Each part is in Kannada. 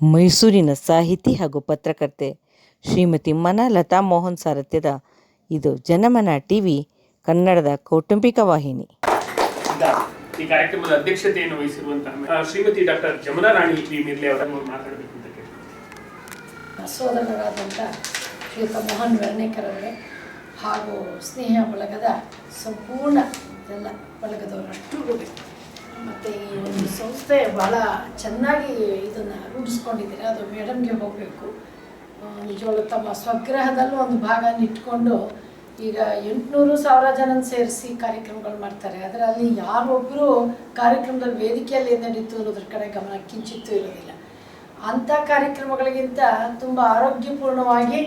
ಮೈಸೂರಿನ ಸಾಹಿತಿ ಹಾಗೂ ಪತ್ರಕರ್ತೆ ಶ್ರೀಮತಿ ಮನ ಲತಾ ಮೋಹನ್ ಸಾರಥ್ಯದ ಇದು ಜನಮನ ಟಿವಿ ಕನ್ನಡದ ಕೌಟುಂಬಿಕ ವಾಹಿನಿ. ಈ ಕಾರ್ಯಕ್ರಮದ ಅಧ್ಯಕ್ಷತೆಯನ್ನು ವಹಿಸಿರುವಂತಹ ಶ್ರೀಮತಿ ಡಾಕ್ಟರ್ ಜಮುನಾ ರಾಣಿ ಮಿರ್ಲೆ ಅವರನ್ನು ಮಾತಾಡಬೇಕು ಅಂತ ಸೋದರರಾದಂಥ ಶ್ರೀಯುತ ಮೋಹನ್ ವೆರ್ನೇಕರ್ ಅವರೇ ಹಾಗೂ ಸ್ನೇಹ ಬಳಗದ ಸಂಪೂರ್ಣ ಎಲ್ಲ ಬಳಗದವರಷ್ಟು ಮತ್ತು ಈ ಒಂದು ಸಂಸ್ಥೆ ಭಾಳ ಚೆನ್ನಾಗಿ ಇದನ್ನು ರೂಢಿಸ್ಕೊಂಡಿದ್ದೀರಿ ಅದು ಮೇಡಮ್ಗೆ ಹೋಗಬೇಕು. ನಿಜವಾಗ್ಲೂ ತಮ್ಮ ಸ್ವಗ್ರಹದಲ್ಲೂ ಒಂದು ಭಾಗ ಇಟ್ಕೊಂಡು ಈಗ ಎಂಟುನೂರು ಸಾವಿರ ಜನ ಸೇರಿಸಿ ಕಾರ್ಯಕ್ರಮಗಳು ಮಾಡ್ತಾರೆ. ಅದರಲ್ಲಿ ಯಾರೊಬ್ಬರು ಕಾರ್ಯಕ್ರಮದಲ್ಲಿ ವೇದಿಕೆಯಲ್ಲಿ ನಡೀತು ಅನ್ನೋದ್ರ ಕಡೆ ಗಮನ ಕಿಂಚಿತ್ತೂ ಇರೋದಿಲ್ಲ. ಅಂಥ ಕಾರ್ಯಕ್ರಮಗಳಿಗಿಂತ ತುಂಬ ಆರೋಗ್ಯಪೂರ್ಣವಾಗಿ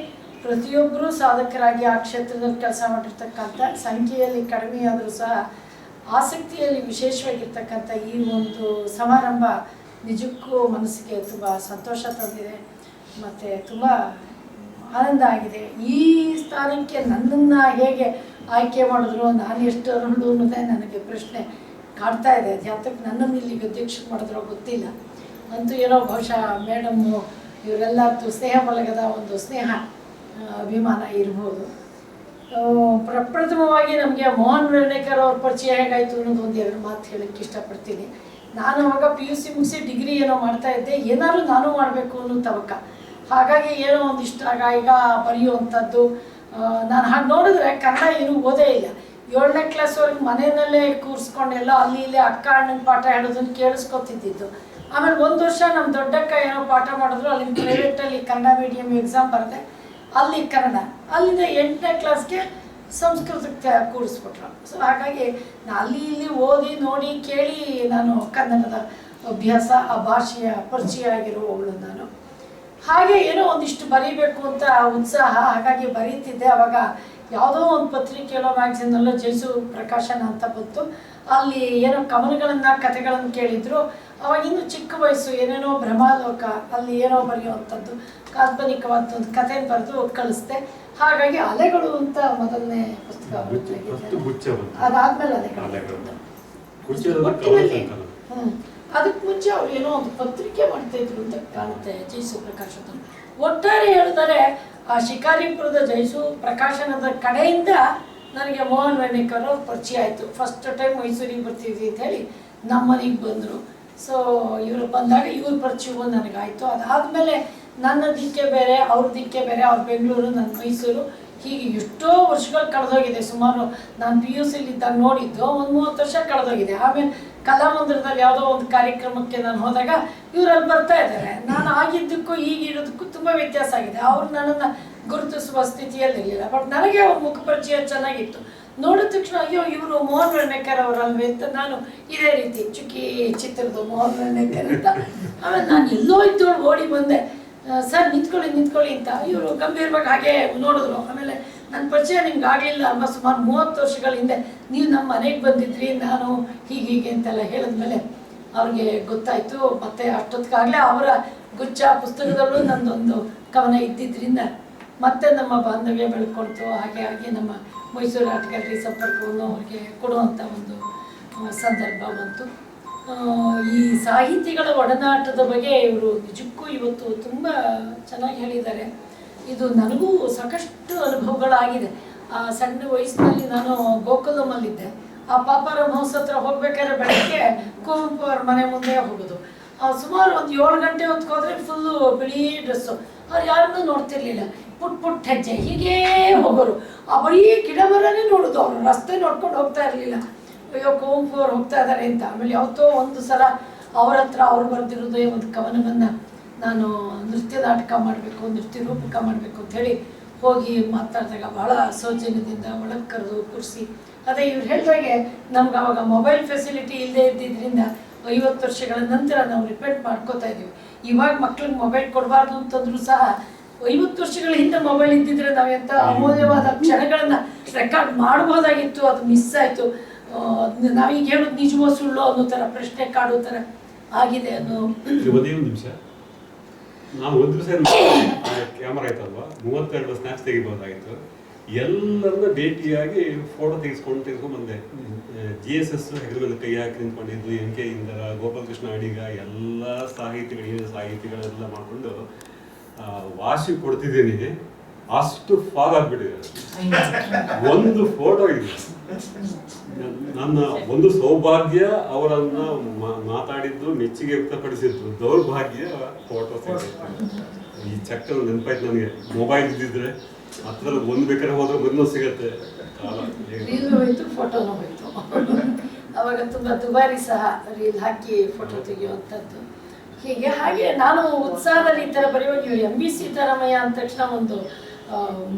ಪ್ರತಿಯೊಬ್ಬರೂ ಸಾಧಕರಾಗಿ ಆ ಕ್ಷೇತ್ರದಲ್ಲಿ ಕೆಲಸ ಮಾಡಿರ್ತಕ್ಕಂಥ ಸಂಖ್ಯೆಯಲ್ಲಿ ಕಡಿಮೆಯಾದರೂ ಸಹ ಆಸಕ್ತಿಯಲ್ಲಿ ವಿಶೇಷವಾಗಿರ್ತಕ್ಕಂಥ ಈ ಒಂದು ಸಮಾರಂಭ ನಿಜಕ್ಕೂ ಮನಸ್ಸಿಗೆ ತುಂಬ ಸಂತೋಷ ತಂದಿದೆ. ಮತ್ತು ತುಂಬ ಆನಂದ ಆಗಿದೆ. ಈ ಸ್ಥಾನಕ್ಕೆ ನನ್ನನ್ನು ಹೇಗೆ ಆಯ್ಕೆ ಮಾಡಿದ್ರು, ನಾನು ಎಷ್ಟು ಅನ್ನೋದೇ ನನಗೆ ಪ್ರಶ್ನೆ ಕಾಡ್ತಾ ಇದೆ. ಜಾತಕ್ಕೆ ನನ್ನನ್ನು ಇಲ್ಲಿಗೆ ಅಧ್ಯಕ್ಷ ಮಾಡಿದ್ರೋ ಗೊತ್ತಿಲ್ಲ. ಅಂತೂ ಏನೋ ಬಹುಶಃ ಮೇಡಮ್ಮು ಇವರೆಲ್ಲರದ್ದು ಸ್ನೇಹ ಬಳಗದ ಒಂದು ಸ್ನೇಹ ಅಭಿಮಾನ ಇರ್ಬೋದು. ಪ್ರಪ್ರಥಮವಾಗಿ ನಮಗೆ ಮೋಹನ್ ವೆರ್ಣೇಕರ್ ಅವ್ರ ಪರಿಚಯ ಹೇಗಾಯಿತು ಅನ್ನೋದು ಒಂದು ಎರಡು ಮಾತು ಹೇಳಕ್ಕೆ ಇಷ್ಟಪಡ್ತೀನಿ. ನಾನು ಅವಾಗ ಪಿ ಯು ಸಿ ಮುಗಿಸಿ ಡಿಗ್ರಿ ಏನೋ ಮಾಡ್ತಾ ಇದ್ದೆ. ಏನಾದರೂ ನಾನು ಮಾಡಬೇಕು ಅನ್ನೋ ತವಕ. ಹಾಗಾಗಿ ಏನೋ ಒಂದಿಷ್ಟು ಆಗ ಈಗ ಬರೆಯುವಂಥದ್ದು ನಾನು ಹಾಗೆ ನೋಡಿದ್ರೆ ಕನ್ನಡ ಏನೂ ಓದೇ ಇಲ್ಲ. ಏಳನೇ ಕ್ಲಾಸ್ವರೆಗೆ ಮನೆಯಲ್ಲೇ ಕೂರಿಸ್ಕೊಂಡೆಲ್ಲ ಅಲ್ಲಿ ಇಲ್ಲಿ ಅಕ್ಕ ಅಣ್ಣನ ಪಾಠ ಹೇಳೋದನ್ನು ಕೇಳಿಸ್ಕೊತಿದ್ದಿದ್ದು. ಆಮೇಲೆ ಒಂದು ವರ್ಷ ನಮ್ಮ ದೊಡ್ಡಕ್ಕ ಏನೋ ಪಾಠ ಮಾಡಿದ್ರು. ಅಲ್ಲಿ ಪ್ರೈವೇಟಲ್ಲಿ ಕನ್ನಡ ಮೀಡಿಯಂ ಎಕ್ಸಾಮ್ ಬರೆದೆ. ಅಲ್ಲಿ ಕನ್ನಡ. ಅಲ್ಲಿಂದ ಎಂಟನೇ ಕ್ಲಾಸ್ಗೆ ಸಂಸ್ಕೃತಕ್ಕೆ ಕೂರಿಸ್ಬಿಟ್ರು ಸೊ ಹಾಗಾಗಿ ಅಲ್ಲಿ ಇಲ್ಲಿ ಓದಿ, ನೋಡಿ, ಕೇಳಿ ನಾನು ಕನ್ನಡದ ಅಭ್ಯಾಸ, ಆ ಭಾಷೆಯ ಪರಿಚಯ ಆಗಿರುವವಳು ನಾನು. ಹಾಗೆ ಏನೋ ಒಂದಿಷ್ಟು ಬರೀಬೇಕು ಅಂತ ಉತ್ಸಾಹ ಹಾಗಾಗಿ ಬರೀತಿದ್ದೆ. ಅವಾಗ ಯಾವುದೋ ಒಂದು ಪತ್ರಿಕೆಯಲ್ಲೋ ಮ್ಯಾಗ್ಝಿನಲ್ಲೋ ಜೈಸು ಪ್ರಕಾಶನ ಅಂತ ಬಂತು. ಅಲ್ಲಿ ಏನೋ ಕವನಗಳನ್ನು ಕಥೆಗಳನ್ನು ಕೇಳಿದ್ರು. ಅವಾಗ ಇನ್ನು ಚಿಕ್ಕ ವಯಸ್ಸು ಏನೇನೋ ಭ್ರಮಾಲೋಕ ಅಲ್ಲಿ ಏನೋ ಬರೆಯುವಂಥದ್ದು ಕಾಲ್ಪನಿಕವಾದ ಒಂದು ಕಥೆ ಬರೆದು ಕಳಿಸ್ದೆ. ಹಾಗಾಗಿ ಅಲೆಗಳು ಅಂತ ಮೊದಲನೇ ಪುಸ್ತಕ ಅದಾದ್ಮೇಲೆ ಅಲೆಗಳು. ಅದಕ್ಕೆ ಮುಂಚೆ ಅವ್ರು ಏನೋ ಒಂದು ಪತ್ರಿಕೆ ಮಾಡ್ತಾ ಇದ್ರು ಅಂತ ಕಾಣುತ್ತೆ ಜೈಸು ಪ್ರಕಾಶನ ಒಟ್ಟಾರೆ ಹೇಳಿದರೆ ಆ ಶಿಕಾರಿಪುರದ ಜೈಸು ಪ್ರಕಾಶನದ ಕಡೆಯಿಂದ ನನಗೆ ಮೋಹನ್ ವೆರ್ಣಿಕರ್ ಅವ್ರ ಪರಿಚಯ ಆಯಿತು. ಫಸ್ಟ್ ಟೈಮ್ ಮೈಸೂರಿಗೆ ಬರ್ತಿದ್ವಿ ಅಂತ ಹೇಳಿ ನಮ್ಮ ಮನೆಗೆ ಬಂದರು. ಸೊ ಇವರು ಬಂದಾಗ ಇವ್ರ ಪರಿಚಯವೂ ನನಗಾಯಿತು. ಅದಾದಮೇಲೆ ನನ್ನ ದಿಕ್ಕೆ ಬೇರೆ, ಅವ್ರ ದಿಕ್ಕೆ ಬೇರೆ, ಅವ್ರ ಬೆಂಗಳೂರು ನನ್ನ ಮೈಸೂರು, ಹೀಗೆ ಎಷ್ಟೋ ವರ್ಷಗಳು ಕಳೆದೋಗಿದೆ. ಸುಮಾರು ನಾನು ಪಿ ಯು ಸಿಲಿದ್ದಾಗ ನೋಡಿದ್ದು ಒಂದು ಮೂವತ್ತು ವರ್ಷ ಕಳೆದೋಗಿದೆ. ಆಮೇಲೆ ಕಲಾಮಂದಿರದಲ್ಲಿ ಯಾವುದೋ ಒಂದು ಕಾರ್ಯಕ್ರಮಕ್ಕೆ ನಾನು ಹೋದಾಗ ಇವರಲ್ಲಿ ಬರ್ತಾ ಇದ್ದಾರೆ. ನಾನು ಆಗಿದ್ದಕ್ಕೂ ಈಗಿರೋದಕ್ಕೂ ತುಂಬ ವ್ಯತ್ಯಾಸ ಆಗಿದೆ. ಅವ್ರು ನನ್ನನ್ನು ಗುರುತಿಸುವ ಸ್ಥಿತಿಯಲ್ಲಿರಲಿಲ್ಲ. ಬಟ್ ನನಗೆ ಅವ್ರ ಮುಖ ಪರಿಚಯ ಚೆನ್ನಾಗಿತ್ತು. ನೋಡಿದ ತಕ್ಷಣ, ಅಯ್ಯೋ, ಇವರು ಮೋಹನ್ ರಣೇಕರ್ ಅವರಲ್ವೇ ಅಂತ ನಾನು ಇದೇ ರೀತಿ ಚುಕ್ಕಿ ಚಿತ್ರದ ಮೋಹನ್ ರಣೇಕರ್ ಅಂತ. ಆಮೇಲೆ ನಾನು ಎಲ್ಲೋ ಇದ್ದೋಳು ಓಡಿ ಬಂದೆ. ಸರ್, ನಿಂತ್ಕೊಳ್ಳಿ ನಿಂತ್ಕೊಳ್ಳಿ ಅಂತ. ಇವರು ಗಂಭೀರವಾಗಿ ಹಾಗೆ ನೋಡಿದ್ರು. ಆಮೇಲೆ ನನ್ನ ಪರಿಚಯ ನಿಮ್ಗೆ ಆಗಲಿಲ್ಲ ಅಲ್ವಾ? ಸುಮಾರು ಮೂವತ್ತು ವರ್ಷಗಳ ಹಿಂದೆ ನೀವು ನಮ್ಮ ಮನೆಗೆ ಬಂದಿದ್ರಿ, ನಾನು ಹೀಗೆ ಹೀಗೆ ಅಂತೆಲ್ಲ ಹೇಳಿದ್ಮೇಲೆ ಅವ್ರಿಗೆ ಗೊತ್ತಾಯಿತು. ಮತ್ತೆ ಅಷ್ಟೊತ್ತಿಗಾಗಲೇ ಅವರ ಗುಚ್ಛ ಪುಸ್ತಕದಲ್ಲೂ ನಂದೊಂದು ಕವನ ಇದ್ದಿದ್ದರಿಂದ ಮತ್ತೆ ನಮ್ಮ ಬಾಂಧವ್ಯ ಬೆಳ್ಕೊಳ್ತು. ಹಾಗೆ ಹಾಗೆ ನಮ್ಮ ಮೈಸೂರು ಗ್ಯಾಲರಿ ಸಂಪರ್ಕವನ್ನು ಅವ್ರಿಗೆ ಕೊಡುವಂಥ ಒಂದು ಸಂದರ್ಭ ಬಂತು. ಈ ಸಾಹಿತಿಗಳ ಒಡನಾಟದ ಬಗ್ಗೆ ಇವರು ನಿಜಕ್ಕೂ ಇವತ್ತು ತುಂಬ ಚೆನ್ನಾಗಿ ಹೇಳಿದ್ದಾರೆ. ಇದು ನನಗೂ ಸಾಕಷ್ಟು ಅನುಭವಗಳಾಗಿದೆ. ಆ ಸಣ್ಣ ವಯಸ್ಸಿನಲ್ಲಿ ನಾನು ಗೋಕುಲಮಲ್ಲಿದ್ದೆ. ಆ ಪಾಪಾರಾಮ್ ಹೌಸ್ ಹತ್ರ ಹೋಗ್ಬೇಕಾದ್ರೆ ಬೆಳಗ್ಗೆ ಕುವೆಂಪು ಅವ್ರ ಮನೆ ಮುಂದೆ ಹೋಗೋದು. ಸುಮಾರು ಒಂದು ಏಳು ಗಂಟೆ ಹೊತ್ಕೋದ್ರೆ ಫುಲ್ಲು ಬಿಳಿ ಡ್ರೆಸ್ಸು ಅವ್ರು ಯಾರನ್ನೂ ನೋಡ್ತಿರ್ಲಿಲ್ಲ. ಪುಟ್ ಪುಟ್ ಹೆಜ್ಜೆ ಹೀಗೇ ಹೋಗೋರು. ಬರೀ ಗಿಡ ಮರನೇ ನೋಡೋದು, ಅವರು ರಸ್ತೆ ನೋಡ್ಕೊಂಡು ಹೋಗ್ತಾ ಇರಲಿಲ್ಲ. ಅಯ್ಯೋ ಕುವೆಂಪು ಅವ್ರು ಹೋಗ್ತಾ ಇದ್ದಾರೆ ಅಂತ. ಆಮೇಲೆ ಯಾವತ್ತೋ ಒಂದು ಸಲ ಅವ್ರ ಹತ್ರ ಅವ್ರು ಬರೆದಿರೋದೇ ಒಂದು ಕವನವನ್ನು ನಾನು ನೃತ್ಯ ನಾಟಕ ಮಾಡಬೇಕು, ನೃತ್ಯ ರೂಪಕ ಮಾಡಬೇಕು ಅಂತ ಹೇಳಿ ಹೋಗಿ ಮಾತಾಡಿದಾಗ ಭಾಳ ಸೌಜನ್ಯದಿಂದ ಒಳಗೆ ಕರೆದು ಕೂರಿಸಿ. ಅದೇ ಇವ್ರು ಹೇಳಿದಾಗೆ ನಮ್ಗೆ ಅವಾಗ ಮೊಬೈಲ್ ಫೆಸಿಲಿಟಿ ಇಲ್ಲದೆ ಇದ್ದಿದ್ದರಿಂದ ಐವತ್ತು ವರ್ಷಗಳ ನಂತರ ನಾವು ರಿಪೇಟ್ ಮಾಡ್ಕೋತಾ ಇದ್ದೀವಿ. ಇವಾಗ ಮಕ್ಳಿಗೆ ಮೊಬೈಲ್ ಕೊಡಬಾರ್ದು ಅಂತಂದ್ರೂ ಸಹ ಐವತ್ತು ವರ್ಷಗಳ ಹಿಂದೆ ಮೊಬೈಲ್ ಇದ್ದಿದ್ರೆ ನಾವು ಎಂತ ಅಮೂಲ್ಯವಾದ ಕ್ಷಣಗಳನ್ನ ರೆಕಾರ್ಡ್ ಮಾಡಬಹುದಾಗಿತ್ತು ಅದು ಮಿಸ್ ಆಯಿತು. ನಾವೀಗ ಹೇಳೋದು ನಿಜವೋ ಸುಳ್ಳು ಅನ್ನೋ ಥರ ಪ್ರಶ್ನೆ ಕಾಡೋ ಥರ ಆಗಿದೆ ಅನ್ನೋ ಒಂದೇ ಒಂದು ನಿಮಿಷ. ನಾನು ಒಂದು ದಿವಸ ಕ್ಯಾಮರಾ ಆಯ್ತಲ್ವಾ ಮೂವತ್ತೆರಡು ಸ್ನ್ಯಾಪ್ಸ್ ತೆಗಿಬಹುದಾಗಿತ್ತು. ಎಲ್ಲರನ್ನ ಭೇಟಿಯಾಗಿ ಫೋಟೋ ತೆಗೆಸ್ಕೊಂಡು ತೆಗೆಸ್ಕೊಂಡು ಬಂದೆ ಜಿ ಎಸ್ ಎಸ್ ಹೆಗಲ ಕೈ ಹಾಕಿ ನಿಂತ್ಕೊಂಡಿದ್ದು ಎಂ ಕೆ ಇಂದರ ಗೋಪಾಲಕೃಷ್ಣ ಅಡಿಗ ಎಲ್ಲ ಸಾಹಿತಿಗಳು ಸಾಹಿತಿಗಳೆಲ್ಲ ಮಾಡಿಕೊಂಡು ವಾಸಿ ಕೊಡ್ತಿದ್ದೀನಿ. ಅಷ್ಟು ಫಾಲ್ ಆಗ್ಬಿಟ್ಟಿದೆ. ಒಂದು ಫೋಟೋ ಇದೆ ನನ್ನ ಒಂದು ಸೌಭಾಗ್ಯ ಅವರನ್ನ ಮಾತಾಡಿದ್ದು, ಮೆಚ್ಚುಗೆ ವ್ಯಕ್ತಪಡಿಸಿದ್ದು ದೌರ್ಭಾಗ್ಯ ಫೋಟೋ ಈ ಚಕ್ಕ ನೆನಪಾಯ್ತು ನನಗೆ. ಮೊಬೈಲ್ ಇದ್ದಿದ್ರೆ ಹತ್ರ ಒಂದು ಬೇಕಾದ್ರೆ ಹೋದ್ರೆ ಮೊದಲು ಸಿಗತ್ತೆ. ಅವಾಗ ತುಂಬಾ ದುಬಾರಿ ಸಹ ರೀಲ್ ಹಾಕಿ ಫೋಟೋ ತೆಗೆಯುವಂಥದ್ದು ಹೀಗೆ ಹಾಗೆ ನಾನು ಉತ್ಸಾಹದಲ್ಲಿ ಈ ಥರ ಇವ್ರು ಎಂ ಬಿ ಸೀತಾರಾಮಯ್ಯ ಅಂದ ತಕ್ಷಣ ಒಂದು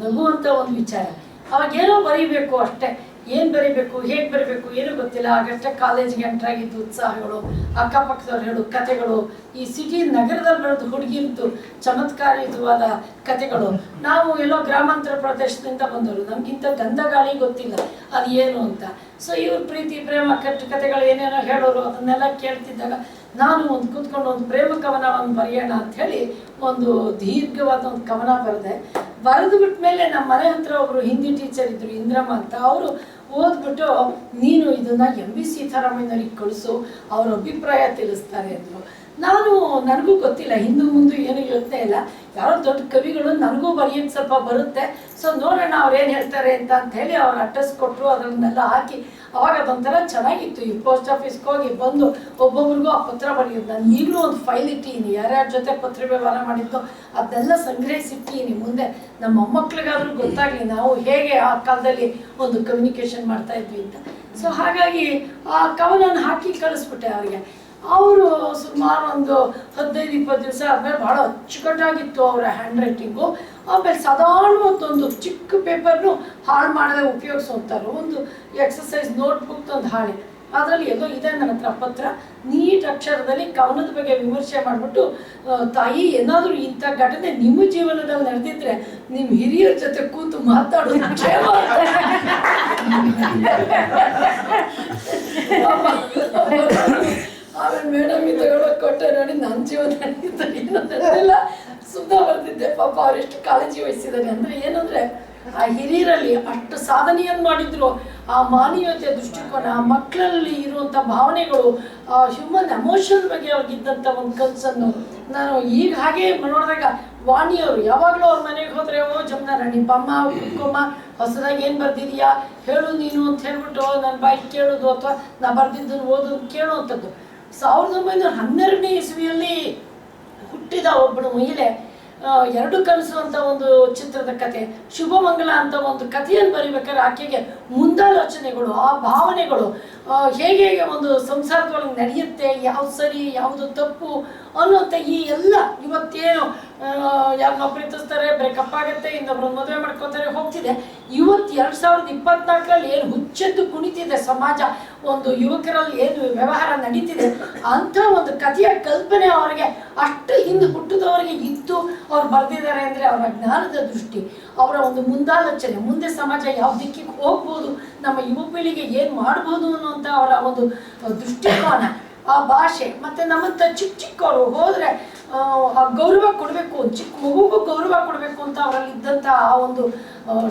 ನಗುವಂಥ ಒಂದು ವಿಚಾರ. ಅವಾಗ ಏನೋ ಬರೀಬೇಕು ಅಷ್ಟೇ. ಏನು ಬರಿಬೇಕು, ಹೇಗೆ ಬರಿಬೇಕು, ಏನೂ ಗೊತ್ತಿಲ್ಲ. ಆಗಷ್ಟೇ ಕಾಲೇಜ್ಗೆ ಎಂಟರ್ ಆಗಿದ್ದು ಉತ್ಸಾಹಗಳು, ಅಕ್ಕಪಕ್ಕದವ್ರು ಹೇಳು ಕತೆಗಳು, ಈ ಸಿಟಿ ನಗರದಲ್ಲಿ ಬರೋದು ಹುಡುಗಿಂದು ಚಮತ್ಕಾರಯುತವಾದ ಕತೆಗಳು. ನಾವು ಎಲ್ಲೋ ಗ್ರಾಮಾಂತರ ಪ್ರದೇಶದಿಂದ ಬಂದವರು. ನಮಗಿಂತ ಗಂಧ ಗಾಳಿ ಗೊತ್ತಿಲ್ಲ. ಅದು ಏನು ಅಂತ. ಸೊ ಇವ್ರ ಪ್ರೀತಿ, ಪ್ರೇಮ ಕಟ್ಟು ಕತೆಗಳು ಏನೇನೋ ಹೇಳೋರು, ಅದನ್ನೆಲ್ಲ ಕೇಳ್ತಿದ್ದಾಗ ನಾನು ಒಂದು ಕೂತ್ಕೊಂಡು ಒಂದು ಪ್ರೇಮ ಕವನವನ್ನು ಬರೆಯೋಣ ಅಂತ ಹೇಳಿ ಒಂದು ದೀರ್ಘವಾದ ಒಂದು ಕವನ ಬರೆದೆ. ಬರೆದು ಬಿಟ್ಟ ಮೇಲೆ ನಮ್ಮ ಮನೆ ಹತ್ರ ಒಬ್ಬರು ಹಿಂದಿ ಟೀಚರ್ ಇದ್ದರು ಇಂದ್ರಮ್ಮ ಅಂತ, ಅವರು ಓದ್ಬಿಟ್ಟು, ನೀನು ಇದನ್ನ ಎಂ ಬಿ ಸೀತಾರಾಮಯ್ಯನವ್ರಿಗೆ ಕಳಿಸು, ಅವ್ರ ಅಭಿಪ್ರಾಯ ತಿಳಿಸ್ತಾರೆ ಅಂದರು. ನಾನು, ನನಗೂ ಗೊತ್ತಿಲ್ಲ, ಹಿಂದೂ ಮುಂದೆ ಏನು ಯೋಚನೆ ಇಲ್ಲ. ಯಾರೋ ದೊಡ್ಡ ಕವಿಗಳು ನನಗೂ ಬರೆಯೋದು ಸ್ವಲ್ಪ ಬರುತ್ತೆ. ಸೊ ನೋಡೋಣ ಅವ್ರು ಏನು ಹೇಳ್ತಾರೆ ಅಂತ ಅಂತ ಹೇಳಿ ಅವ್ರು ಅಡ್ರೆಸ್ ಕೊಟ್ಟರು ಅದನ್ನೆಲ್ಲ ಹಾಕಿ. ಅವಾಗ ಅದೊಂಥರ ಚೆನ್ನಾಗಿತ್ತು. ಈ ಪೋಸ್ಟ್ ಆಫೀಸ್ಗೆ ಹೋಗಿ ಬಂದು ಒಬ್ಬೊಬ್ರಿಗೂ ಆ ಪತ್ರ ಬರೆಯೋದು. ನಾನು ಈಗಲೂ ಒಂದು ಫೈಲ್ ಇಟ್ಟಿದ್ದೀನಿ. ಯಾರ್ಯಾರ ಜೊತೆ ಪತ್ರ ವ್ಯವಹಾರ ಮಾಡಿದ್ದು ಅದನ್ನೆಲ್ಲ ಸಂಗ್ರಹಿಸಿಟ್ಟೀನಿ ಮುಂದೆ. ನಮ್ಮ ಮೊಮ್ಮಕ್ಳಿಗಾದ್ರೂ ಗೊತ್ತಾಗಲಿ ನಾವು ಹೇಗೆ ಆ ಕಾಲದಲ್ಲಿ ಒಂದು ಕಮ್ಯುನಿಕೇಷನ್ ಮಾಡ್ತಾ ಇದ್ವಿ ಅಂತ. ಸೊ ಹಾಗಾಗಿ ಆ ಕವನನ್ನು ಹಾಕಿ ಕಳಿಸ್ಬಿಟ್ಟೆ ಅವರಿಗೆ. ಅವರು ಸುಮಾರು ಒಂದು ಹದಿನೈದು ಇಪ್ಪತ್ತು ದಿವಸ ಆದಮೇಲೆ ಭಾಳ ಅಚ್ಚುಕಟ್ಟಾಗಿತ್ತು ಅವರ ಹ್ಯಾಂಡ್ ರೈಟಿಂಗು ಆಮೇಲೆ ಸಾಧಾರಣ ಒಂದು ಚಿಕ್ಕ ಪೇಪರ್ನು ಹಾಳು ಮಾಡದೆ ಉಪಯೋಗಿಸುವಂಥವ್ರು ಒಂದು ಎಕ್ಸಸೈಸ್ ನೋಟ್ಬುಕ್ ಒಂದು ಹಾಳೆ. ಅದರಲ್ಲಿ ಎಲ್ಲೋ ಇದೆ ನನ್ನ ಹತ್ರ ಪತ್ರ. ನೀಟ್ ಅಕ್ಷರದಲ್ಲಿ ಕವನದ ಬಗ್ಗೆ ವಿಮರ್ಶೆ ಮಾಡಿಬಿಟ್ಟು ತಾಯಿ ಏನಾದರೂ ಇಂಥ ಘಟನೆ ನಿಮ್ಮ ಜೀವನದಲ್ಲಿ ನಡೆದಿದ್ರೆ ನಿಮ್ಮ ಹಿರಿಯರ ಜೊತೆ ಕೂತು ಮಾತಾಡೋದು ಆಮೇಲೆ ಮೇಡಮ್ ಇದು ಹೇಳೋಕೆ ಕೊಟ್ಟೆ ನೋಡಿ ನನ್ನ ಜೀವನ ನಡೆದಿದ್ದು ಏನೋ ಸುದ್ದ ಬರ್ತಿದ್ದೆ ಪಾಪ ಅವರೆಷ್ಟು ಕಾಳಜಿ ವಹಿಸಿದ್ದಾರೆ ಅಂದ್ರೆ ಏನಂದ್ರೆ, ಆ ಹಿರಿಯರಲ್ಲಿ ಅಷ್ಟು ಸಾಧನೆಯನ್ನು ಮಾಡಿದ್ರು, ಆ ಮಾನವೀಯತೆಯ ದೃಷ್ಟಿಕೋನ, ಆ ಮಕ್ಕಳಲ್ಲಿ ಇರುವಂಥ ಭಾವನೆಗಳು, ಆ ಹ್ಯೂಮನ್ ಎಮೋಷನ್ ಬಗ್ಗೆ ಅವ್ರಿಗಿದ್ದಂಥ ಒಂದು ಕನ್ಸನ್ನು ನಾನು ಈಗ ಹಾಗೆ ನೋಡಿದಾಗ ವಾಣಿಯವರು, ಯಾವಾಗಲೂ ಅವ್ರ ಮನೆಗೆ ಹೋದ್ರೆ, ಓ ಜಮ್ನ ರಾಣಿ, ಬಮ್ಮ ಕುತ್ಕೊಮ್ಮ ಹೊಸದಾಗಿ ಏನು ಬರ್ದಿದ್ಯಾ? ಹೇಳು ನೀನು ಅಂತ ಹೇಳ್ಬಿಟ್ಟು ನನ್ನ ಬಾಯಿ ಕೇಳೋದು ಅಥವಾ ನಾ ಬರ್ದಿದ್ದನ್ನು ಓದೋದು ಕೇಳುವಂಥದ್ದು ಸಾವಿರದ ಒಂಬೈನೂರ ಹನ್ನೆರಡನೇ ಇಸ್ವಿಯಲ್ಲಿ ಹುಟ್ಟಿದ ಒಬ್ಬಳು ಮಹಿಳೆ ಎರಡು ಕನಸು ಅಂತ ಒಂದು ಚಿತ್ರದ ಕತೆ ಶುಭಮಂಗಲ ಅಂತ ಒಂದು ಕಥೆಯನ್ನು ಬರಿಬೇಕಾದ್ರೆ ಆಕೆಗೆ ಮುಂದಾಲೋಚನೆಗಳು, ಆ ಭಾವನೆಗಳು ಹೇಗೆ ಹೇಗೆ ಒಂದು ಸಂಸಾರದೊಳಗೆ ನಡೆಯುತ್ತೆ, ಯಾವ್ದು ಸರಿ, ಯಾವುದು ತಪ್ಪು ಅನ್ನುವಂಥ ಈ ಎಲ್ಲ ನೌಕರಿ ಪ್ರೀತಿಸ್ತಾರೆ ಬ್ರೇಕಪ್ ಆಗುತ್ತೆ ಇನ್ನೊಬ್ರು ಮದುವೆ ಮಾಡ್ಕೋತಾರೆ, ಹೋಗ್ತಿದೆ. ಇವತ್ತು ಎರಡು ಸಾವಿರದ ಇಪ್ಪತ್ನಾಲ್ಕರಲ್ಲಿ ಏನು ಹುಚ್ಚೆದ್ದು ಕುಣಿತಿದೆ ಸಮಾಜ, ಒಂದು ಯುವಕರಲ್ಲಿ ಏನು ವ್ಯವಹಾರ ನಡೀತಿದೆ ಅಂತ ಒಂದು ಕಥೆಯ ಕಲ್ಪನೆ ಅವರಿಗೆ ಅಷ್ಟು ಹಿಂದೆ ಹುಟ್ಟಿದವರಿಗೆ ಇತ್ತು ಅವ್ರು ಬರೆದಿದ್ದಾರೆ ಅಂದರೆ ಅವರ ಜ್ಞಾನದ ದೃಷ್ಟಿ, ಅವರ ಒಂದು ಮುಂದಾಲೋಚನೆ, ಮುಂದೆ ಸಮಾಜ ಯಾವ ದಿಕ್ಕಿಗೆ ಹೋಗ್ಬೋದು, ನಮ್ಮ ಯುವ ಪೀಳಿಗೆ ಏನು ಮಾಡ್ಬೋದು ಅನ್ನುವಂಥ ಅವರ ಒಂದು ದೃಷ್ಟಿಕೋನ, ಆ ಭಾಷೆ, ಮತ್ತು ನಮ್ಮ ಚಿಕ್ಕ ಚಿಕ್ಕವರು ಹೋದರೆ ಗೌರವ ಕೊಡಬೇಕು, ಚಿಕ್ಕ ಮಗುಗೂ ಗೌರವ ಕೊಡಬೇಕು ಅಂತ ಅವರಲ್ಲಿ ಇದ್ದಂತ ಆ ಒಂದು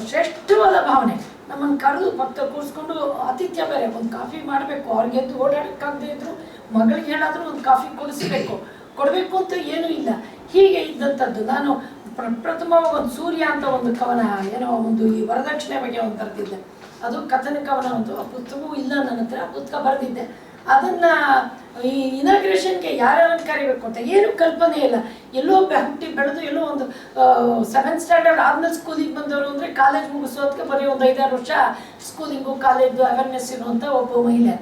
ಶ್ರೇಷ್ಠವಾದ ಭಾವನೆ. ನಮ್ಮನ್ನು ಕರೆದು ಭಕ್ತ ಕೂರಿಸ್ಕೊಂಡು ಆತಿಥ್ಯ ಬೇರೆ, ಒಂದು ಕಾಫಿ ಮಾಡಬೇಕು, ಅವ್ರಿಗೆ ಎದ್ದು ಓಡಾಡೋಕ್ಕಾಗದೇ ಇದ್ರು ಮಗಳಿಗೆ ಹೇಳಾದರೂ ಒಂದು ಕಾಫಿ ಕೊಡಿಸ್ಬೇಕು. ಕೊಡಬೇಕು ಅಂತ ಏನೂ ಇಲ್ಲ. ಹೀಗೆ ಇದ್ದಂಥದ್ದು ನಾನು ಪ್ರ ಪ್ರಥಮವಾಗಿ ಒಂದು ಸೂರ್ಯ ಅಂತ ಒಂದು ಕವನ, ಏನೋ ಒಂದು ಈ ವರದಕ್ಷಿಣೆ ಬಗ್ಗೆ ಒಂದು ಬರೆದಿದ್ದೆ. ಅದು ಕಥನ ಕವನ, ಒಂದು ಆ ಪುಸ್ತಕವೂ ಇಲ್ಲ ನನ್ನ ಹತ್ರ, ಪುಸ್ತಕ ಬರೆದಿದ್ದೆ. ಅದನ್ನ ಈ ಇನಾಗ್ರೇಷನ್ಗೆ ಯಾರ್ಯಾರನ್ನು ಕರಿಬೇಕು ಅಂತ ಏನು ಕಲ್ಪನೆ ಇಲ್ಲ. ಎಲ್ಲೋ ಹುಟ್ಟಿ ಬೆಳೆದು ಎಲ್ಲೋ ಒಂದು ಸೆವೆಂತ್ ಸ್ಟ್ಯಾಂಡರ್ಡ್ ಆದ್ಮೇಲೆ ಸ್ಕೂಲಿಗೆ ಬಂದವರು ಅಂದರೆ ಕಾಲೇಜ್ ಮುಗಿಸೋದಕ್ಕೆ ಬರೀ ಒಂದು ಐದಾರು ವರ್ಷ ಸ್ಕೂಲಿಂಗು ಕಾಲೇಜು ಅವೇರ್ನೆಸ್ ಇರುವಂಥ ಒಬ್ಬ ಮಹಿಳೆ.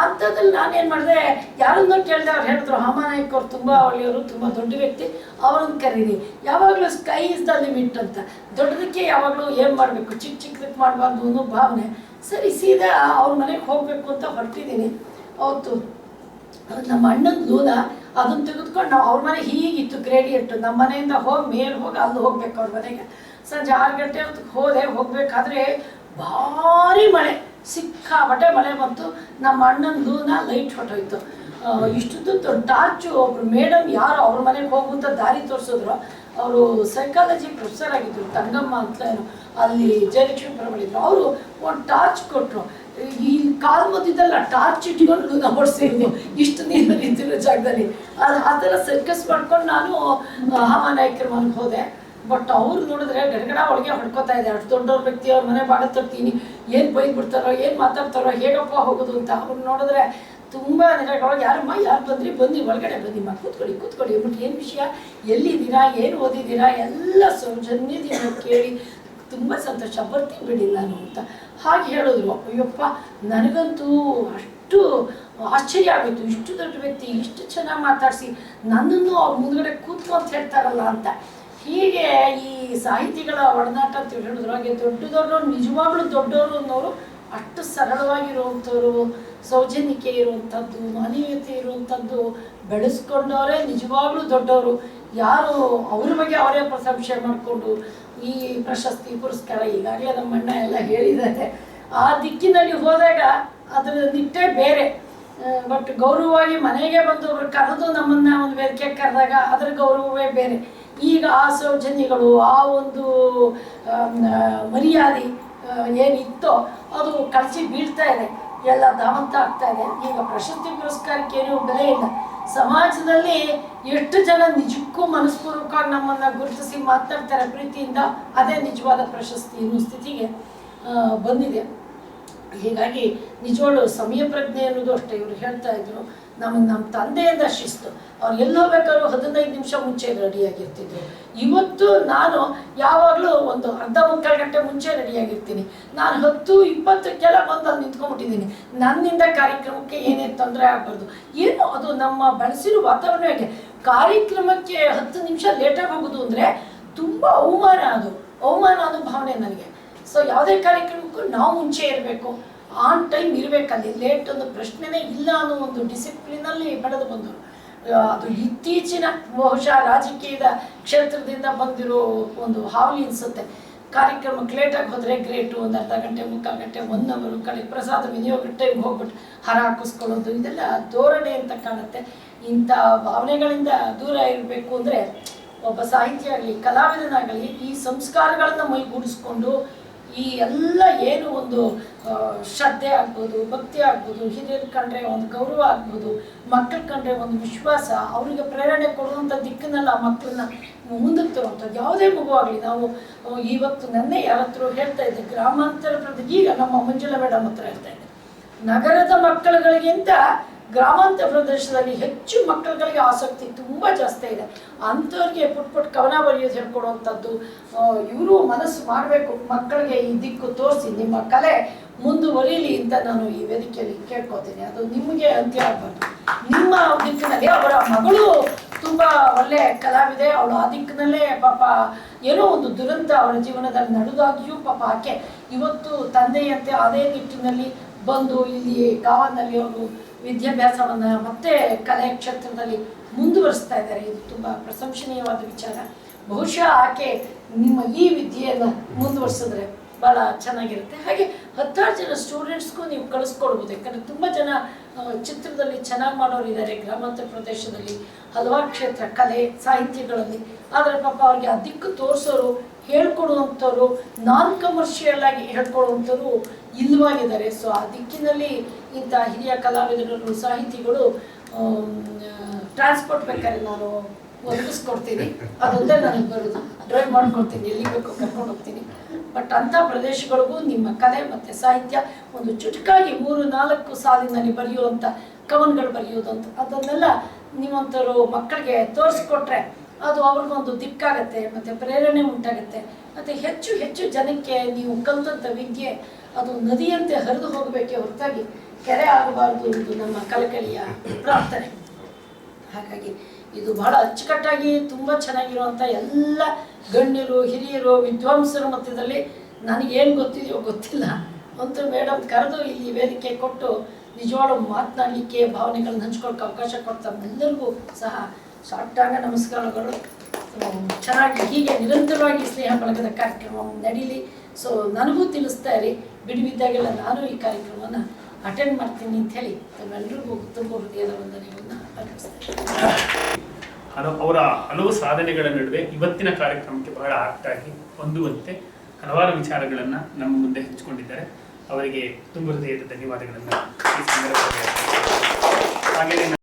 ಅಂಥದ್ರಲ್ಲಿ ನಾನೇನು ಮಾಡಿದೆ, ಯಾರನ್ನೋ ಕೇಳಿದೆ ಅವ್ರು ಹೇಳಿದ್ರು ಹಮಾನಾಯಕ್ ಅವ್ರು ತುಂಬ ಒಳ್ಳೆಯವರು, ತುಂಬ ದೊಡ್ಡ ವ್ಯಕ್ತಿ, ಅವ್ರನ್ನ ಕರೀರಿ. ಯಾವಾಗಲೂ ಸ್ಕೈ ಇಸ್ ದ ಲಿಮಿಟ್ ಅಂತ. ದೊಡ್ಡದಕ್ಕೆ ಯಾವಾಗಲೂ ಏನು ಮಾಡಬೇಕು, ಚಿಕ್ಕ ಚಿಕ್ಕದಕ್ಕೆ ಮಾಡಬಾರ್ದು ಅನ್ನೋ ಭಾವನೆ. ಸರಿ, ಸೀದಾ ಅವ್ರ ಮನೆಗೆ ಹೋಗಬೇಕು ಅಂತ ಹೊರಟಿದ್ದೀನಿ ಅವತ್ತು ನಮ್ಮ ಅಣ್ಣನ ಲೂನ ಅದನ್ನ ತೆಗೆದುಕೊಂಡು ನಾವು ಅವ್ರ ಮನೆ ಹೀಗಿತ್ತು ಗ್ರೇಡಿಯಂಟು. ನಮ್ಮ ಮನೆಯಿಂದ ಹೋಗಿ ಮೇಲೆ ಹೋಗಿ, ಅಲ್ಲಿ ಹೋಗ್ಬೇಕು ಅವ್ರ ಮನೆಗೆ. ಸಂಜೆ ಆರು ಗಂಟೆ ಹೋದೆ, ಹೋಗಬೇಕಾದ್ರೆ ಭಾರಿ ಮಳೆ, ಸಿಕ್ಕಾಪಟ್ಟೆ ಮಳೆ ಬಂತು. ನಮ್ಮ ಅಣ್ಣನ ಲೂನ ಲೈಟ್ ಹೊಟ್ಟೋಯ್ತು. ಇಷ್ಟುದ್ದು ಟಾರ್ಚು, ಒಬ್ರು ಮೇಡಮ್ ಯಾರು ಅವ್ರ ಮನೆಗೆ ಹೋಗುವಂತ ದಾರಿ ತೋರಿಸಿದ್ರು. ಅವರು ಸೈಕಾಲಜಿ ಪ್ರೊಫೆಸರ್ ಆಗಿದ್ರು, ತಂಗಮ್ಮ ಅಂತ ಏನು, ಅಲ್ಲಿ ಜಯಲಕ್ಷ್ಮಿ ಬರಬಳಿದ್ರು ಅವರು ಒಂದು ಟಾರ್ಚ್ ಕೊಟ್ಟರು ಈ ಕಾಲ್ ಮದ್ದಿದ್ದಲ್ಲ ಟಾರ್ಚ್ ಇಟ್ಕೊಂಡು ನಾವು ಇಷ್ಟು ನೀರು ನಿಂತಿರೋ ಜಾಗದಲ್ಲಿ. ಅದು ಆ ಥರ ಸರ್ಕಸ್ ಮಾಡ್ಕೊಂಡು ನಾನು ಹಾಮಾನಾಯಕರ ಮನೆಗೆ ಹೋದೆ. ಬಟ್ ಅವ್ರು ನೋಡಿದ್ರೆ ಗಡಗಡ ಒಳಗೆ ಹೊಡ್ಕೋತಾ ಇದೆ ಅಷ್ಟು ದೊಡ್ಡವ್ರ ವ್ಯಕ್ತಿ ಅವ್ರ ಮನೆ ಬಾಡ ತರ್ತೀನಿ. ಏನು ಬೈದ್ ಬಿಡ್ತಾರೋ, ಏನು ಮಾತಾಡ್ತಾರೋ, ಹೇಗಪ್ಪ ಹೋಗೋದು ಅಂತ ಅವ್ರು ನೋಡಿದ್ರೆ ತುಂಬ ನಿರಾಳೊಳಗೆ ಯಾರಮ್ಮ, ಯಾರು ಬಂದ್ರಿ? ಬನ್ನಿ, ಒಳಗಡೆ ಬನ್ನಿಮ್ಮ ಕೂತ್ಕೊಳ್ಳಿ ಕೂತ್ಕೊಳ್ಳಿ. ಬಿಟ್ಟು ಏನು ವಿಷಯ? ಎಲ್ಲಿದ್ದೀರಾ? ಏನು ಓದಿದ್ದೀರಾ? ಎಲ್ಲ ಸೌಜನ್ಯದಿಂದ ಕೇಳಿ ತುಂಬ ಸಂತೋಷ. ಬರ್ತೀನಿ ಬಿಡಿ ನಾನು ಅಂತ ಹಾಗೆ ಹೇಳಿದ್ರು. ಅಯ್ಯಪ್ಪ, ನನಗಂತೂ ಅಷ್ಟು ಆಶ್ಚರ್ಯ ಆಗಿತ್ತು ಇಷ್ಟು ದೊಡ್ಡ ವ್ಯಕ್ತಿ, ಇಷ್ಟು ಚೆನ್ನಾಗಿ ಮಾತಾಡಿಸಿ, ನನ್ನನ್ನು ಅವ್ರ ಮುಂದ್ಗಡೆ ಕೂತ್ಕೊ ಅಂತ ಹೇಳ್ತಾರಲ್ಲ ಅಂತ. ಹೀಗೆ ಈ ಸಾಹಿತಿಗಳ ಒಡನಾಟ ಅಂತ ಹೇಳಿದ್ರು. ಹಾಗೆ ದೊಡ್ಡ ನಿಜವಾಗ್ಲೂ ದೊಡ್ಡವರು ಅನ್ನೋರು ಅಷ್ಟು ಸರಳವಾಗಿರುವಂಥವ್ರು, ಸೌಜನ್ಯಕ್ಕೆ ಇರುವಂಥದ್ದು, ಮಾನವೀಯತೆ ಇರುವಂಥದ್ದು, ಬೆಳೆಸ್ಕೊಂಡವರೇ ನಿಜವಾಗ್ಲೂ ದೊಡ್ಡವರು. ಯಾರು ಅವ್ರ ಬಗ್ಗೆ ಅವರೇ ಪ್ರಶಂಸೆ ಮಾಡಿಕೊಂಡು ಈ ಪ್ರಶಸ್ತಿ ಪುರಸ್ಕಾರ ಈಗಾಗಲೇ ನಮ್ಮ ಅಣ್ಣ ಎಲ್ಲ ಹೇಳಿದ್ದಾರೆ. ಆ ದಿಕ್ಕಿನಲ್ಲಿ ಹೋದಾಗ ಅದರ ನಿಟ್ಟೆ ಬೇರೆ. ಬಟ್ ಗೌರವವಾಗಿ ಮನೆಗೆ ಬಂದು ಅವರು ಕರೆದು ನಮ್ಮನ್ನ ಒಂದು ವೇದಿಕೆ ಕರೆದಾಗ ಅದರ ಗೌರವವೇ ಬೇರೆ. ಈಗ ಆ ಸೌಜನ್ಯಗಳು, ಆ ಒಂದು ಮರ್ಯಾದೆ ಏನಿತ್ತೋ ಅದು ಕಳಿಸಿ ಬೀಳ್ತಾ ಇದೆ. ಎಲ್ಲ ದಾಮಂತ ಆಗ್ತಾ ಇದೆ. ಈಗ ಪ್ರಶಸ್ತಿ ಪುರಸ್ಕಾರಕ್ಕೆ ಏನೂ ಬೆಲೆ ಇಲ್ಲ. ಸಮಾಜದಲ್ಲಿ ಎಷ್ಟು ಜನ ನಿಜಕ್ಕೂ ಮನಸ್ಪೂರ್ವಕವಾಗಿ ನಮ್ಮನ್ನ ಗುರುತಿಸಿ ಮಾತಾಡ್ತಾರೆ ಪ್ರೀತಿಯಿಂದ, ಅದೇ ನಿಜವಾದ ಪ್ರಶಸ್ತಿ ಅನ್ನೋ ಸ್ಥಿತಿಗೆ ಬಂದಿದೆ. ಹೀಗಾಗಿ ನಿಜವಾಳು ಸಮಯ ಪ್ರಜ್ಞೆ ಅನ್ನೋದು ಅಷ್ಟೇ ಇವರು ಹೇಳ್ತಾ ಇದ್ರು. ನಮಗೆ ನಮ್ಮ ತಂದೆಯಿಂದ ಶಿಸ್ತು. ಅವ್ರು ಎಲ್ಲಿ ಹೋಗ್ಬೇಕಾದ್ರೂ ಹದಿನೈದು ನಿಮಿಷ ಮುಂಚೆ ರೆಡಿಯಾಗಿರ್ತಿದ್ರು. ಇವತ್ತು ನಾನು ಯಾವಾಗಲೂ ಒಂದು ಅರ್ಧ ಮುಕ್ಕಾಲು ಗಂಟೆ ಮುಂಚೆ ರೆಡಿಯಾಗಿರ್ತೀನಿ. ನಾನು ಹತ್ತು, ಇಪ್ಪತ್ತಕ್ಕೆಲ್ಲ ಬಂದು ಅಲ್ಲಿ ನಿಂತ್ಕೊಂಡ್ಬಿಟ್ಟಿದ್ದೀನಿ. ನನ್ನಿಂದ ಕಾರ್ಯಕ್ರಮಕ್ಕೆ ಏನೇನು ತೊಂದರೆ ಆಗಬಾರ್ದು. ಏನು ಅದು ನಮ್ಮ ಬಳಸಿರೋ ವಾತಾವರಣ ಹೇಗೆ? ಕಾರ್ಯಕ್ರಮಕ್ಕೆ ಹತ್ತು ನಿಮಿಷ ಲೇಟಾಗಿ ಹೋಗೋದು ಅಂದರೆ ತುಂಬ ಅವಮಾನ ಅದು. ಅವಮಾನ ಅನ್ನೋ ಭಾವನೆ ನನಗೆ. ಸೊ ಯಾವುದೇ ಕಾರ್ಯಕ್ರಮಕ್ಕೂ ನಾವು ಮುಂಚೆ ಇರಬೇಕು. ಆನ್ ಟೈಮ್ ಇರಬೇಕಲ್ಲಿ ಲೇಟ್ ಒಂದು ಪ್ರಶ್ನೆನೇ ಇಲ್ಲ ಅನ್ನೋ ಒಂದು ಡಿಸಿಪ್ಲಿನಲ್ಲಿ ಬೆಳೆದು ಬಂದರು. ಅದು ಇತ್ತೀಚಿನ ಬಹುಶಃ ರಾಜಕೀಯದ ಕ್ಷೇತ್ರದಿಂದ ಬಂದಿರೋ ಒಂದು ಹಾವಳಿ ಅನಿಸುತ್ತೆ. ಕಾರ್ಯಕ್ರಮಕ್ಕೆ ಲೇಟಾಗಿ ಹೋದರೆ ಗ್ರೇಟು ಒಂದು ಅರ್ಧ ಗಂಟೆ, ಮುಕ್ಕಾಲು ಗಂಟೆ ಒನ್ ಅವರು ಕಡೆ ಪ್ರಸಾದ ವಿನಿಯೋಗ ಟೈಮ್ ಹೋಗ್ಬಿಟ್ಟು ಹರ ಹಾಕಿಸ್ಕೊಳ್ಳೋದು, ಇದೆಲ್ಲ ಧೋರಣೆ ಅಂತ ಕಾಣುತ್ತೆ. ಇಂಥ ಭಾವನೆಗಳಿಂದ ದೂರ ಇರಬೇಕು ಅಂದರೆ, ಒಬ್ಬ ಸಾಹಿತ್ಯ ಆಗಲಿ, ಕಲಾವಿದನಾಗಲಿ ಈ ಸಂಸ್ಕಾರಗಳನ್ನು ಮೈಗೂಡಿಸ್ಕೊಂಡು ಈ ಎಲ್ಲ ಏನು ಒಂದು ಶ್ರದ್ಧೆ ಆಗ್ಬೋದು, ಭಕ್ತಿ ಆಗ್ಬೋದು, ಹಿರಿಯರು ಕಂಡ್ರೆ ಒಂದು ಗೌರವ ಆಗ್ಬೋದು ಮಕ್ಕಳು ಕಂಡ್ರೆ ಒಂದು ವಿಶ್ವಾಸ, ಅವರಿಗೆ ಪ್ರೇರಣೆ ಕೊಡುವಂಥ ದಿಕ್ಕಿನಲ್ಲಿ ಆ ಮಕ್ಕಳನ್ನ ಮುಂದಕ್ಕೆ ತರುವಂಥದ್ದು, ಯಾವುದೇ ಮಗು ಆಗಲಿ ನಾವು ಇವತ್ತು ನನ್ನೇ ಯಾರತ್ರ ಹೇಳ್ತಾ ಇದ್ದೆ, ಗ್ರಾಮಾಂತರ ಪ್ರದೇಶ, ಈಗ ನಮ್ಮ ಮಂಜುಳ ಮೇಡಮ್ ಹತ್ರ ಹೇಳ್ತಾ ಇದ್ದೆ, ನಗರದ ಮಕ್ಕಳುಗಳಿಗಿಂತ ಗ್ರಾಮಾಂತರ ಪ್ರದೇಶದಲ್ಲಿ ಹೆಚ್ಚು ಮಕ್ಕಳುಗಳಿಗೆ ಆಸಕ್ತಿ ತುಂಬ ಜಾಸ್ತಿ ಇದೆ. ಅಂಥವ್ರಿಗೆ ಪುಟ್ ಪುಟ್ ಕವನ ಬರೆಯೋದು ಹೇಳ್ಕೊಡುವಂಥದ್ದು ಇವರು ಮನಸ್ಸು ಮಾಡಬೇಕು, ಮಕ್ಕಳಿಗೆ ಈ ದಿಕ್ಕು ತೋರಿಸಿ, ನಿಮ್ಮ ಕಲೆ ಮುಂದುವರಿಯಲಿ ಅಂತ ನಾನು ಈ ವೇದಿಕೆಯಲ್ಲಿ ಕೇಳ್ಕೊತೀನಿ ಅದು ನಿಮಗೆ ಅಂತ ಹೇಳ್ಬಾರ್ದು ನಿಮ್ಮ ದಿಕ್ಕಿನಲ್ಲಿ ಅವರ ಮಗಳು ತುಂಬ ಒಳ್ಳೆ ಕಲಾವಿದೆ. ಅವಳು ಆ ದಿಕ್ಕಿನಲ್ಲೇ ಪಾಪ ಏನೋ ಒಂದು ದುರಂತ ಅವರ ಜೀವನದಲ್ಲಿ ನಡೆದಾಗಿಯೂ ಪಾಪ ಆಕೆ ಇವತ್ತು ತಂದೆಯಂತೆ ಅದೇ ನಿಟ್ಟಿನಲ್ಲಿ ಬಂದು ಇಲ್ಲಿ ಗಾವನಲ್ಲಿ ಅವರು ವಿದ್ಯಾಭ್ಯಾಸವನ್ನು ಮತ್ತೆ ಕಲೆ ಕ್ಷೇತ್ರದಲ್ಲಿ ಮುಂದುವರಿಸ್ತಾ ಇದ್ದಾರೆ. ಇದು ತುಂಬ ಪ್ರಶಂಸನೀಯವಾದ ವಿಚಾರ. ಬಹುಶಃ ಆಕೆ ನಿಮ್ಮ ಈ ವಿದ್ಯೆಯನ್ನು ಮುಂದುವರಿಸಿದ್ರೆ ಭಾಳ ಚೆನ್ನಾಗಿರುತ್ತೆ. ಹಾಗೆ ಹತ್ತಾರು ಜನ ಸ್ಟೂಡೆಂಟ್ಸ್ಗೂ ನೀವು ಕಳಿಸ್ಕೊಡ್ಬೋದು. ಯಾಕಂದರೆ ತುಂಬ ಜನ ಚಿತ್ರದಲ್ಲಿ ಚೆನ್ನಾಗಿ ಮಾಡೋರು ಇದ್ದಾರೆ. ಗ್ರಾಮಾಂತರ ಪ್ರದೇಶದಲ್ಲಿ ಹಲವಾರು ಕ್ಷೇತ್ರ, ಕಲೆ, ಸಾಹಿತ್ಯಗಳಲ್ಲಿ. ಆದರೆ ಪಾಪ ಅವ್ರಿಗೆ ಆ ದಿಕ್ಕು ತೋರಿಸೋರು ಹೇಳ್ಕೊಡುವಂಥವ್ರು ನಾನ್ ಕಮರ್ಷಿಯಲ್ ಆಗಿ ಹೇಳ್ಕೊಡುವಂಥವ್ರು ಇಲ್ಲವಾಗಿದ್ದಾರೆ. ಸೊ ಆ ದಿಕ್ಕಿನಲ್ಲಿ ಇಂಥ ಹಿರಿಯ ಕಲಾವಿದರು ಸಾಹಿತಿಗಳು ಟ್ರಾನ್ಸ್ಪೋರ್ಟ್ ಬೇಕಾದ್ರೆ ನಾನು ಒದಗಿಸ್ಕೊಡ್ತೀನಿ. ಅದೊಂದೇ ನನಗೆ ಬರೋದು. ಡ್ರೈವ್ ಮಾಡ್ಕೊಡ್ತೀನಿ. ಎಲ್ಲಿ ಬೇಕೋ ಕರ್ಕೊಂಡು ಹೋಗ್ತೀನಿ. ಬಟ್ ಅಂಥ ಪ್ರದೇಶಗಳಿಗೂ ನಿಮ್ಮ ಕಲೆ ಮತ್ತು ಸಾಹಿತ್ಯ ಒಂದು ಚುಟುಕಾಗಿ ಮೂರು, ನಾಲ್ಕು ಸಾಲಿನಲ್ಲಿ ಬರೆಯುವಂಥ ಕವನ್ಗಳು ಬರೆಯೋದು ಅಂತ. ಅದನ್ನೆಲ್ಲ ನೀವಂಥವ್ರು ಮಕ್ಕಳಿಗೆ ತೋರಿಸ್ಕೊಟ್ರೆ ಅದು ಅವ್ರಿಗೊಂದು ದಿಕ್ಕಾಗತ್ತೆ, ಮತ್ತು ಪ್ರೇರಣೆ ಉಂಟಾಗುತ್ತೆ. ಮತ್ತು ಹೆಚ್ಚು ಹೆಚ್ಚು ಜನಕ್ಕೆ ನೀವು ಕಲಿತಂಥ ವಿದ್ಯೆ, ಅದು ನದಿಯಂತೆ ಹರಿದು ಹೋಗಬೇಕೆ ಹೊರತಾಗಿ ಕೆರೆ ಆಗಬಾರ್ದು ಇದು ನಮ್ಮ ಕಲಕಳಿಯ ಪ್ರಾರ್ಥನೆ. ಹಾಗಾಗಿ ಇದು ಬಹಳ ಅಚ್ಚುಕಟ್ಟಾಗಿ ತುಂಬ ಚೆನ್ನಾಗಿರುವಂಥ ಎಲ್ಲ ಗಣ್ಯರು, ಹಿರಿಯರು, ವಿದ್ವಾಂಸರ ಮಧ್ಯದಲ್ಲಿ ನನಗೇನು ಗೊತ್ತಿದೆಯೋ ಗೊತ್ತಿಲ್ಲ. ಅಂತೂ ಮೇಡಮ್ ಕರೆದು ಇಲ್ಲಿ ವೇದಿಕೆ ಕೊಟ್ಟು ನಿಜವಾಗ್ಲೂ ಮಾತನಾಡಲಿಕ್ಕೆ ಭಾವನೆಗಳನ್ನ ಹಂಚ್ಕೊಳ್ಳೋಕೆ ಅವಕಾಶ ಕೊಡ್ತಾ ಎಲ್ಲರಿಗೂ ಸಹ ಸಾಷ್ಟಾಂಗ ನಮಸ್ಕಾರಗಳು. ಚೆನ್ನಾಗಿ ಹೀಗೆ ನಿರಂತರವಾಗಿ ಸ್ನೇಹ ಬಳಗದ ಕಾರ್ಯಕ್ರಮ ನಡೀಲಿ. ಸೊ, ನನಗೂ ತಿಳಿಸ್ತಾ ಇರಿ. ಬಿಡುವಿದ್ದಾಗೆಲ್ಲ ನಾನು ಈ ಕಾರ್ಯಕ್ರಮವನ್ನು ಅಟೆಂಡ್ ಮಾಡ್ತೀನಿ ಅಂತ ಹೇಳಿ ತಮ್ಮೆಲ್ಲರಿಗೂ ತುಂಬ ಹೃದಯದ ವಂದನೆಯನ್ನು ಅರ್ಪಿಸ್ತೇನೆ ಅವರ ಹಲವು ಸಾಧನೆಗಳ ನಡುವೆ ಇವತ್ತಿನ ಕಾರ್ಯಕ್ರಮಕ್ಕೆ ಬಹಳ ಆಪ್ಟಾಗಿ ಹೊಂದುವಂತೆ ಹಲವಾರು ವಿಚಾರಗಳನ್ನು ನಮ್ಮ ಮುಂದೆ ಹಂಚಿಕೊಂಡಿದ್ದಾರೆ. ಅವರಿಗೆ ತುಂಬ ಹೃದಯದ ಧನ್ಯವಾದಗಳನ್ನು ಈ ಸಂದರ್ಭದಲ್ಲಿ ಹಾಗೆಯೇ